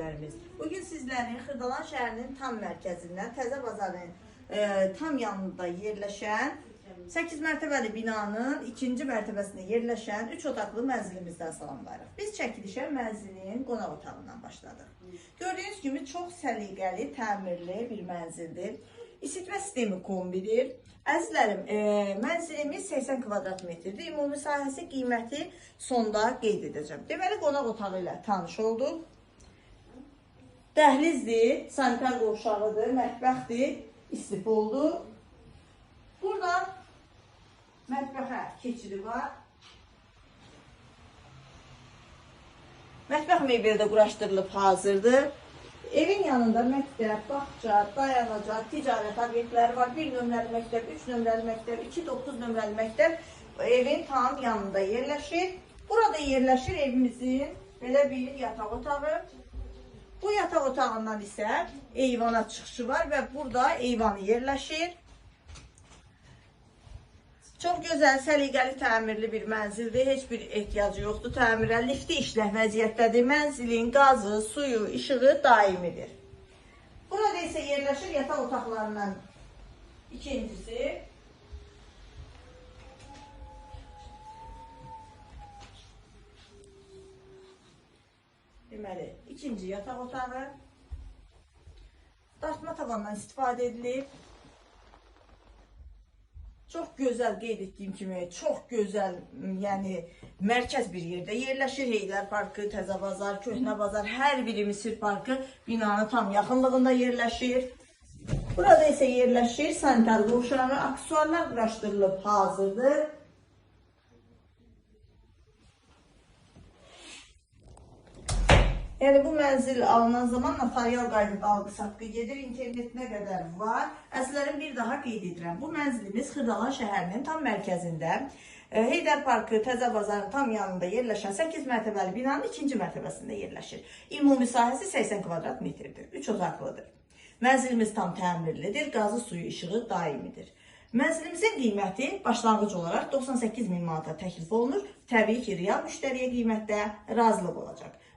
izləyicilərimiz. Bugün sizlərin Xırdalan şəhərinin tam mərkəzindən Təzə bazarın e, tam yanında yerləşən 8 mərtəbəli binanın ikinci mərtəbəsində yerləşən 3 otaqlı mənzilimizdən salamlayırıq. Biz çəkilişə mənzilin qonaq otağından başladıq. Gördüyünüz kimi çox səliqəli, təmirli bir mənzildir. İsitmə sistemi kombidir. Əzizlərim, e, mənzilimiz 80 kvadrat metrdir. Ümumi sahəsi qiyməti sonda qeyd edəcəm. Deməli, qonaq otağı ilə tanış olduq. Dəhlizdir, sanitar qovşağıdır, mətbəxdir, istif oldu. Buradan mətbəxə keçidi var. Mətbəx mebeli də quraşdırılıb hazırdır. Evin yanında məktəb, bağça, dayanacaq, ticarət obyektləri var. 1 nömrəli məktəb, 3 nömrəli məktəb, 2, 9 nömrəli məktəb evin tam yanında yerləşir. Burada yerləşir evimizin belə bir yataq otağı. Bu yataq otağından isə eyvana çıxışı var və burada eyvanı yerləşir. Çox gözəl, səliqəli, təmirli bir mənzildir. Heç bir ehtiyacı yoxdur təmirə. Lifti işləh vəziyyətdədir. Mənzilin qazı, suyu, işığı daimidir. Burada isə yerləşir yataq otaqlarından ikincisi. Deməli, ikinci yataq otağı. Dartma tavandan istifadə edilib. Çox gözəl qeyd etdiyim kimi, çox gözəl, yəni mərkəz bir yerdə yerləşir. Heydər Parkı, Təzə Bazar, Köhnə Bazar, hər biri Misir Parkı binanın tam yaxınlığında yerləşir. Burada isə yerləşir sanitar qovşağı, aksesuarlar quraşdırılıb hazırdır. Yəni bu mənzil alınan zaman notarial qaydada alqı haqqı gedir, internetinə qədər var. Əsllərin bir daha qeyd edirəm. Bu mənzilimiz Xırdalan şəhərinin tam mərkəzində, e, Heydər Parkı, Təzə Bazarın tam yanında yerləşən 8 mərtəbəli binanın ikinci mərtəbəsində yerləşir. Ümumi sahəsi 80 kvadrat metrdir. 3 otaqlıdır. Mənzilimiz tam təmirlidir, qazı suyu işığı daimidir. Mənzilimizin qiyməti başlanğıc olaraq 98 min manata təklif olunur. Təbii ki, real müştəriyə qiymətdə razılıq olacaq.